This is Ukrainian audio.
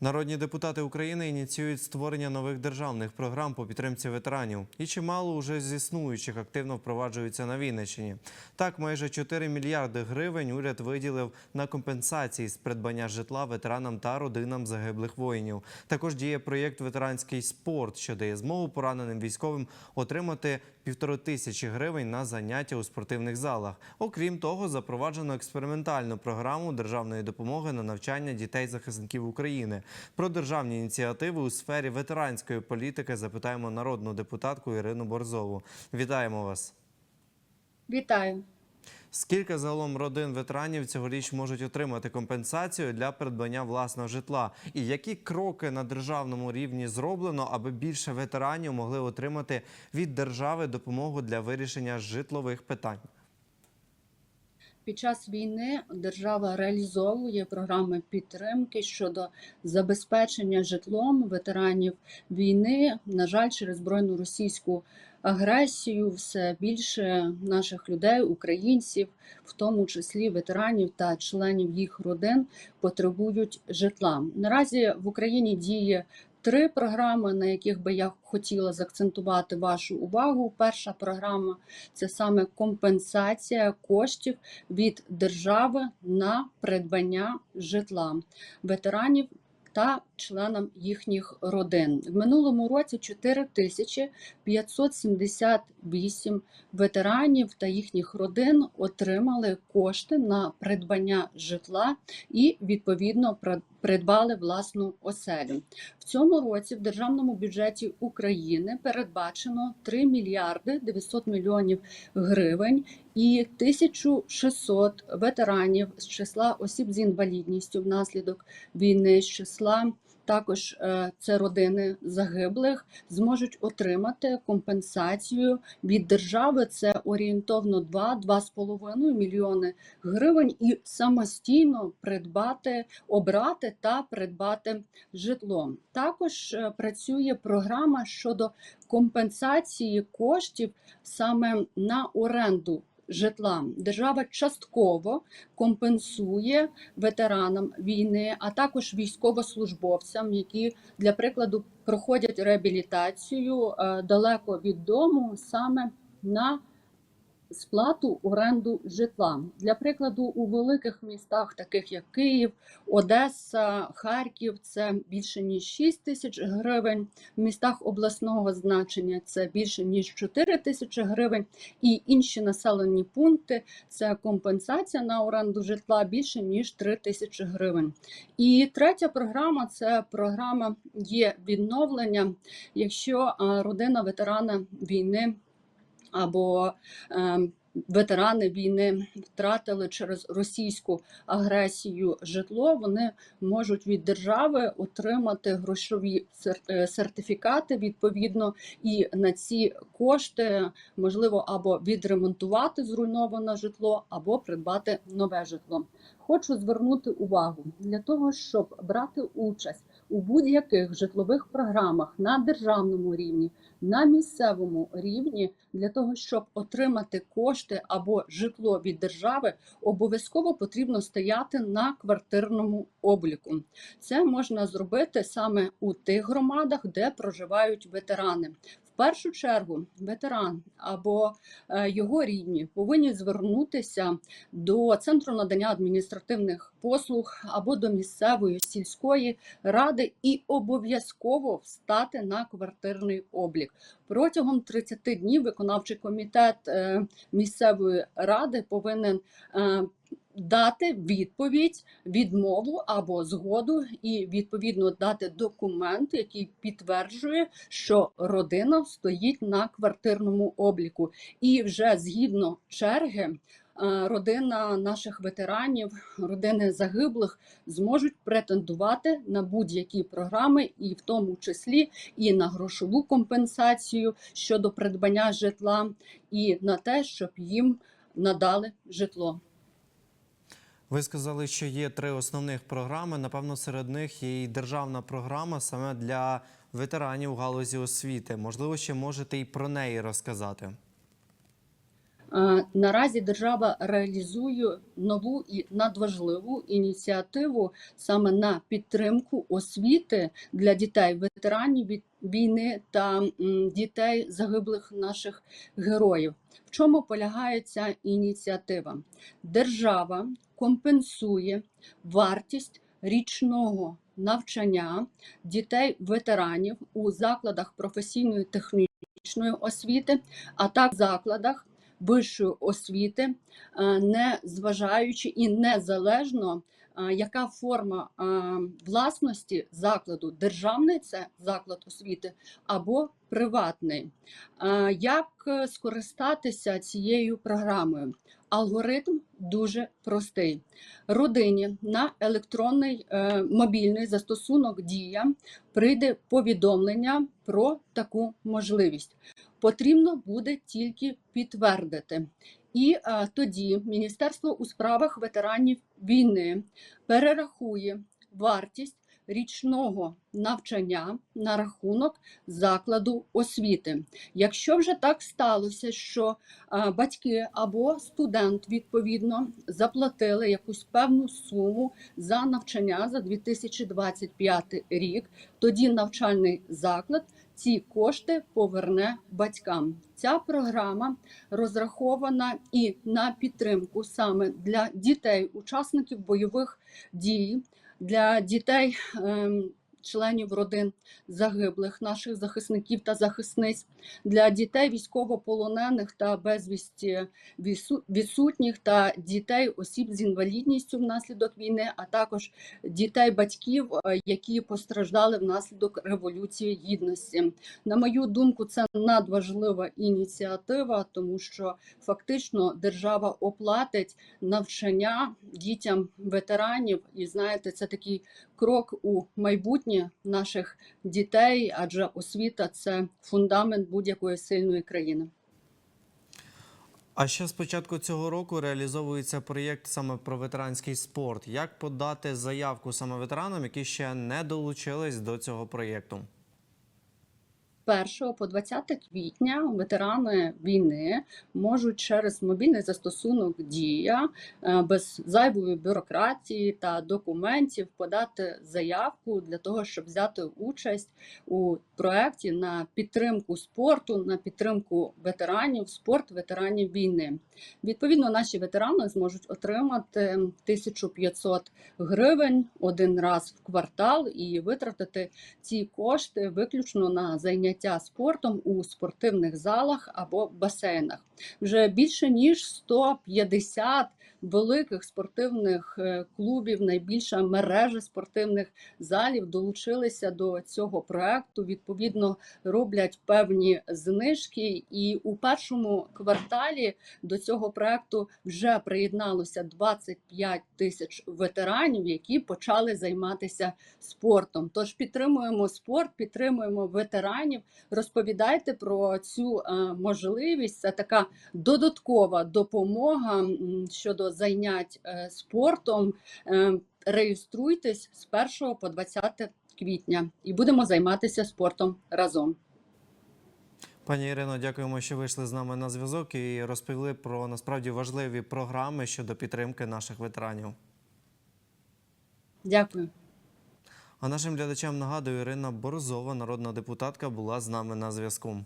Народні депутати України ініціюють створення нових державних програм по підтримці ветеранів. І чимало уже з існуючих активно впроваджуються на Вінниччині. Так, майже 4 мільярди гривень уряд виділив на компенсації з придбання житла ветеранам та родинам загиблих воїнів. Також діє проєкт Ветеранський спорт, що дає змогу пораненим військовим отримати півтори тисячі гривень на заняття у спортивних залах. Окрім того, запроваджено експериментальну програму державної допомоги на навчання дітей захисників України. Про державні ініціативи у сфері ветеранської політики запитаємо народну депутатку Ірину Борзову. Вітаємо вас. Вітаю. Скільки загалом родин ветеранів цьогоріч можуть отримати компенсацію для придбання власного житла? І які кроки на державному рівні зроблено, аби більше ветеранів могли отримати від держави допомогу для вирішення житлових питань? Під час війни держава реалізовує програми підтримки щодо забезпечення житлом ветеранів війни. На жаль, через збройну російську агресію все більше наших людей, українців, в тому числі ветеранів та членів їх родин, потребують житла. Наразі в Україні діє три програми, на яких би я хотіла заакцентувати вашу увагу. Перша програма це саме компенсація коштів від держави на придбання житла ветеранів та членам їхніх родин. В минулому році 4578 ветеранів та їхніх родин отримали кошти на придбання житла і відповідно придбали власну оселю. В цьому році в державному бюджеті України передбачено 3 мільярди 900 мільйонів гривень і 1600 ветеранів з числа осіб з інвалідністю внаслідок війни, з числа також е, це родини загиблих, зможуть отримати компенсацію від держави. Це орієнтовно 2-2,5 мільйони гривень, і самостійно придбати, обрати та придбати житло. Також е, працює програма щодо компенсації коштів саме на оренду житла. Держава частково компенсує ветеранам війни, а також військовослужбовцям, які для прикладу проходять реабілітацію е, далеко від дому саме на сплату оренду житла. Для прикладу, у великих містах, таких як Київ, Одеса, Харків, це більше ніж 6 тисяч гривень. В містах обласного значення це більше ніж 4 тисячі гривень. І інші населені пункти це компенсація на оренду житла більше ніж 3 тисячі гривень. І третя програма це програма є відновлення, якщо родина ветерана війни або е, ветерани війни втратили через російську агресію житло, вони можуть від держави отримати грошові е, сертифікати відповідно, і на ці кошти можливо або відремонтувати зруйноване житло, або придбати нове житло. Хочу звернути увагу для того, щоб брати участь у будь-яких житлових програмах на державному рівні, на місцевому рівні, для того, щоб отримати кошти або житло від держави, обов'язково потрібно стояти на квартирному обліку. Це можна зробити саме у тих громадах, де проживають ветерани. Першу чергу ветеран або е, його рідні повинні звернутися до центру надання адміністративних послуг або до місцевої сільської ради і обов'язково встати на квартирний облік. Протягом 30 днів виконавчий комітет е, місцевої ради повинен е, дати відповідь, відмову або згоду, і відповідно дати документ, який підтверджує, що родина стоїть на квартирному обліку, і вже згідно черги. е, Родина наших ветеранів, родини загиблих зможуть претендувати на будь-які програми, і в тому числі і на грошову компенсацію щодо придбання житла, і на те, щоб їм надали житло. Ви сказали, що є три основних програми. Напевно, серед них є і державна програма саме для ветеранів галузі освіти. Можливо, ще можете і про неї розказати. Е, Наразі держава реалізує нову і надважливу ініціативу саме на підтримку освіти для дітей ветеранів від війни та дітей загиблих наших героїв. В чому полягає ця ініціатива? Держава компенсує вартість річного навчання дітей ветеранів у закладах професійної технічної освіти, а так закладах вищої освіти, е, не зважаючи і незалежно, яка форма власності закладу державний це заклад освіти або приватний. Як скористатися цією програмою? Алгоритм дуже простий. Родині на електронний е, мобільний застосунок Дія прийде повідомлення про таку можливість. Потрібно буде тільки підтвердити. І е, тоді Міністерство у справах ветеранів війни перерахує вартість річного навчання на рахунок закладу освіти. Якщо вже так сталося, що батьки або студент відповідно заплатили якусь певну суму за навчання за 2025 рік, тоді навчальний заклад ці кошти поверне батькам. Ця програма розрахована і на підтримку саме для дітей, учасників бойових дій, для дітей. Членів родин загиблих, наших захисників та захисниць, для дітей військовополонених та безвісті відсутніх та дітей осіб з інвалідністю внаслідок війни, а також дітей батьків, е, які постраждали внаслідок революції гідності. На мою думку, це надважлива ініціатива, тому що фактично держава оплатить навчання дітям ветеранів, і знаєте, це такий крок у майбутнє наших дітей, адже освіта це фундамент будь-якої сильної країни. А ще з початку цього року реалізовується проєкт саме про ветеранський спорт. Як подати заявку саме ветеранам, які ще не долучились до цього проєкту? 1 по 20 квітня ветерани війни можуть через мобільний застосунок Дія е, без зайвої бюрократії та документів подати заявку для того, щоб взяти участь у проєкті на підтримку спорту, на підтримку ветеранів, спорт ветеранів війни. Відповідно, наші ветерани зможуть отримати 1500 гривень один раз в квартал і витратити ці кошти виключно на заняття спортом у спортивних залах або басейнах. Вже більше ніж 150 великих спортивних е, клубів, найбільша мережа спортивних залів долучилися до цього проекту. Відповідно, роблять певні знижки, і у першому кварталі до цього проекту вже приєдналося 25 тисяч ветеранів, які почали займатися спортом. Тож підтримуємо спорт, підтримуємо ветеранів. Розповідайте про цю е, можливість. Це така додаткова допомога щодо зайнять е, спортом. Е, Реєструйтесь з 1 по 20 квітня і будемо займатися спортом разом. Пані Ірино, дякуємо, що вийшли з нами на зв'язок і розповіли про насправді важливі програми щодо підтримки наших ветеранів. Дякую. А нашим глядачам нагадую, Ірина Борзова, народна депутатка, була з нами на зв'язку.